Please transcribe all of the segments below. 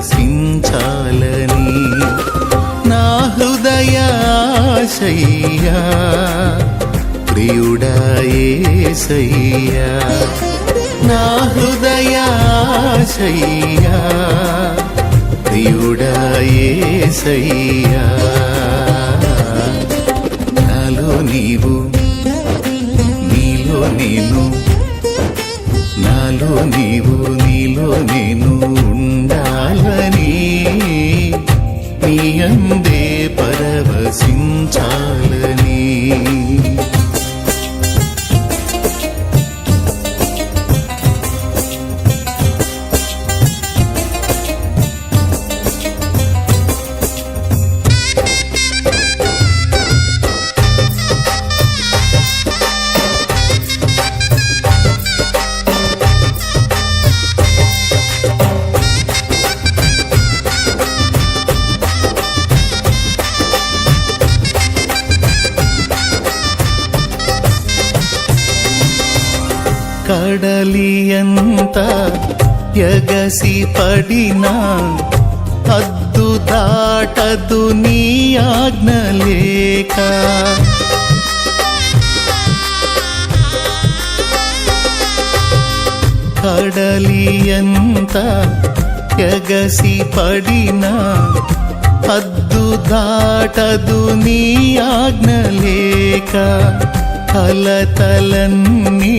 దర్శించాలని నా హృదయాశయ్యా ప్రియుడాయేసయ్యా నా హృదయాశయ్యా ప్రియుడాయేసయ్యా నాలో నీవు నీలో నేను నాలో నీవు నీలో నేను ఉండాలని నీ అందే పరవశించాలని. కడలియంత ఎగసి పడినా అద్దు దాటదు నీ ఆజ్ఞ లేక. కడలియంత ఎగసి పడినా అద్దు దాటదు నీ ఆజ్ఞ లేక. కలతలన్నీ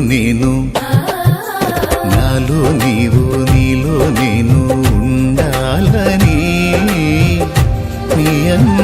నేను. నాలో నీవు నీలో నేను ఉండాలని నీ అన్న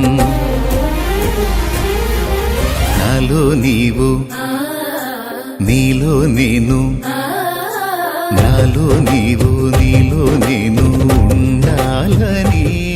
నీవు. నీలో నేను. నాలో నీవు నీలో నేను ఉండాలని.